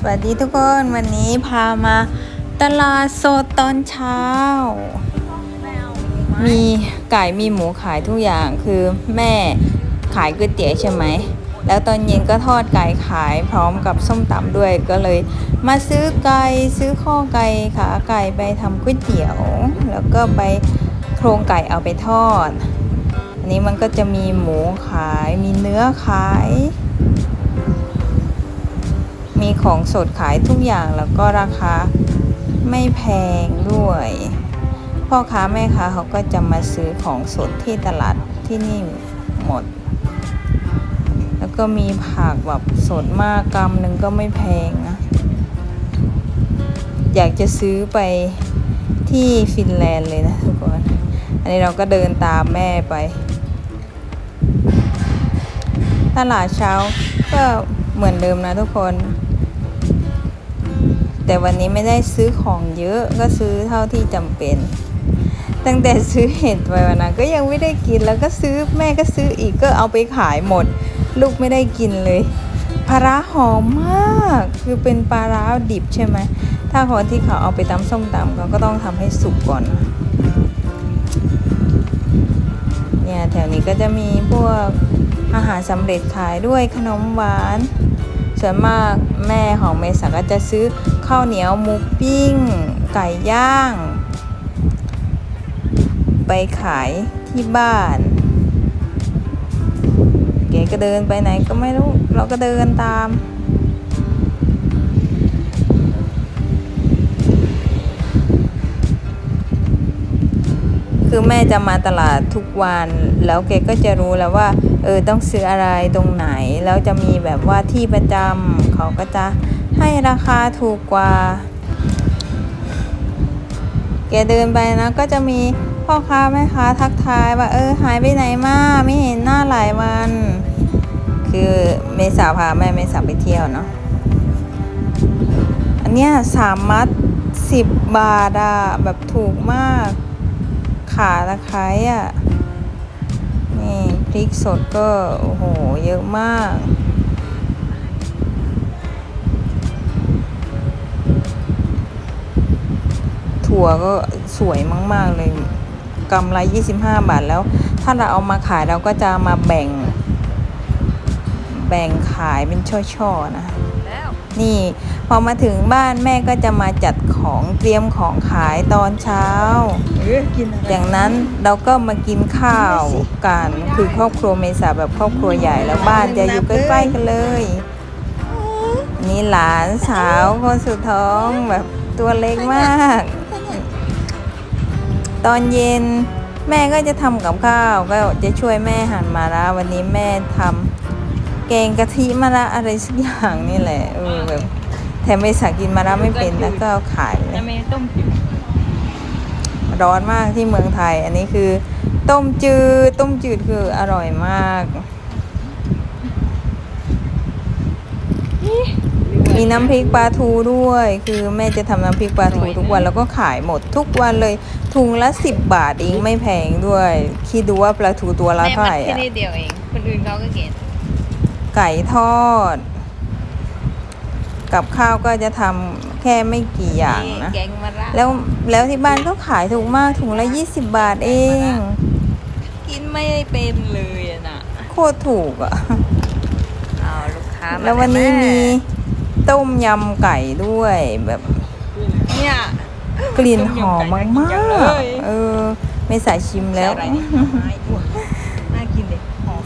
สวัสดีทุกคนวันนี้พามาตลาดสดตอนเช้า มีไก่มีหมูขายทุกอย่างคือแม่ขายก๋วยเตี๋ยวใช่ไหม แล้วตอนเย็นก็ทอดไก่ขายพร้อมกับส้มตำด้วยก็เลยมาซื้อไก่ซื้อข้อไก่ขาไก่ไปทำก๋วยเตี๋ยว แล้วก็ไปโครงไก่เอาไปทอด อันนี้มันก็จะมีหมูขายมีเนื้อขาย มีของสดขายทุกอย่างแล้วก็ราคาไม่แพงด้วย พ่อค้าแม่ค้าเขาก็จะมาซื้อของสดที่ตลาดที่นี่หมด แล้วก็มีผักแบบสดมากกำหนึ่งก็ไม่แพงนะ อยากจะซื้อไปที่ฟินแลนด์เลยนะทุกคน อันนี้เราก็เดินตามแม่ไป ตลาดเช้าก็เหมือนเดิมนะทุกคน แต่วันนี้ไม่ได้ซื้อของเยอะก็ซื้อเท่าที่จำเป็น ตั้งแต่ซื้อเห็ดไปวันนั้นก็ยังไม่ได้กินแล้วก็ซื้อแม่ก็ซื้ออีกก็เอาไปขายหมด ลูกไม่ได้กินเลยปลาร้าหอมมากคือเป็นปลาร้าดิบใช่ไหมถ้าคนที่เขาเอาไปตำส้มตำเขาก็ต้องทำให้สุกก่อนเนี่ยแถวนี้ก็จะมีพวกอาหารสำเร็จขายด้วยขนมหวาน ส่วนมากแม่ของเมษาก็จะซื้อข้าวเหนียวหมูปิ้ง ไก่ย่าง ไปขายที่บ้าน เก๋ก็เดินไปไหนก็ไม่รู้ เราก็เดินตาม คือแม่จะมาตลาดทุกวัน แล้วแกก็จะรู้แล้วว่าเออต้องซื้ออะไรตรงไหน แล้วจะมีแบบว่าที่ประจำเขาก็จะให้ราคาถูกกว่า แกเดินไปนะก็จะมีพ่อค้าแม่ค้าทักทายว่าเออหายไปไหนมาไม่เห็นหน้าหลายวัน คือเมษาพาแม่เมษาไปเที่ยวเนาะอันเนี้ยสามมัดสิบบาทอะแบบถูกมาก ขาตะไคร้อะ นี่พริกสดก็ โอ้โห เยอะมาก ถั่วก็สวยมาก ๆ เลยกำไร 25 บาทแล้ว ถ้าเราเอามาขายเราก็จะมาแบ่ง แบ่งขายเป็นช่อ ๆ นะแล้ว นี่ พอมาถึงบ้านแม่ก็จะมาจัดของเตรียมของขายตอนเช้าเออกินอะไรอย่างนั้นเราก็มากินข้าวกันคือครอบครัวเมษาแบบครอบครัวใหญ่แล้วบ้านจะอยู่ใกล้ๆกันเลยนี่หลานสาวคนสุดท้องแบบตัวเล็กมาก ตอนเย็นแม่ก็จะทำกับข้าว ก็จะช่วยแม่หั่นมาระวันนี้แม่ทำ แกงกะทิมาระอะไรสักอย่างนี่แหละเออแบบแถมไม่สักกินมาระไม่เป็นแล้วก็เอาขายเลยน้ำเมต้มจืดร้อนมากที่เมืองไทย อันนี้คือ ต้มจืด ต้มจืดคืออร่อยมากมีน้ำพริกปลาทูด้วย คือแม่จะทำน้ำพริกปลาทูทุกวันแล้วก็ขายหมดทุกวันเลยถุงละสิบบาทเองไม่แพงด้วย คิดดูว่าปลาทูตัวละแม่เท่ามัไหร่แค่อะนิดเดียวเอง คนอื่นเขาก็เก่ง ไก่ทอด กับข้าวก็จะทำแค่ไม่กี่อย่างนะแกงมะระแล้วแล้วที่บ้านก็ขายถูกมากถุงละ20บาทเอง กินไม่ได้เป็นเลยอะน่ะโคตรถูกอะเอาลูกค้ามาแล้ววันนี้ม่มีต้มยำไก่ด้วยแบบเนี่ยกลิ่นหอมมากต้มยำไก่น่ากินจังเลยๆเออไม่ใส่ชิมแล้ว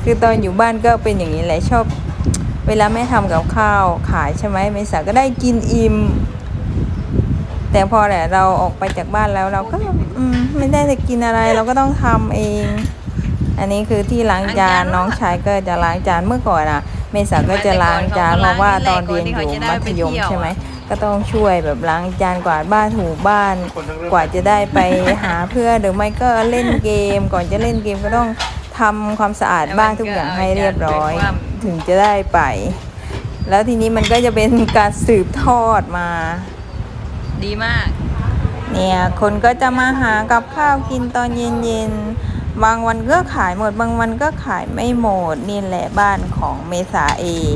คือตอนอยู่บ้านก็เป็นอย่างนี้แหละชอบ เวลาแม่ทำกับข้าวขายใช่ไหมเมษาก็ได้กินอิ่มแต่พอแหละเราออกไปจากบ้านแล้วเราก็อืมไม่ได้จะกินอะไรเราก็ต้องทำเอง อันนี้คือที่ล้างจานน้องชายก็จะล้างจานเมื่อก่อนอะ เมษาก็จะล้างจานเพราะว่าตอนเรียนอยู่มัธยมใช่ไหมก็ต้องช่วยแบบล้างจานกวาดบ้านถูบ้าน กว่าจะได้ไปหาเพื่อนหรือไม่ก็เล่นเกม ก่อนจะเล่นเกมก็ต้อง ทำความสะอาดบ้านทุกอย่างให้เรียบร้อย ถึงจะได้ไป แล้วทีนี้มันก็จะเป็นการสืบทอดมา ดีมาก เนี่ยคนก็จะมาหากับข้าวกินตอนเย็นๆ บางวันก็ขายหมด บางวันก็ขายไม่หมด นี่แหละบ้านของเมษาเอง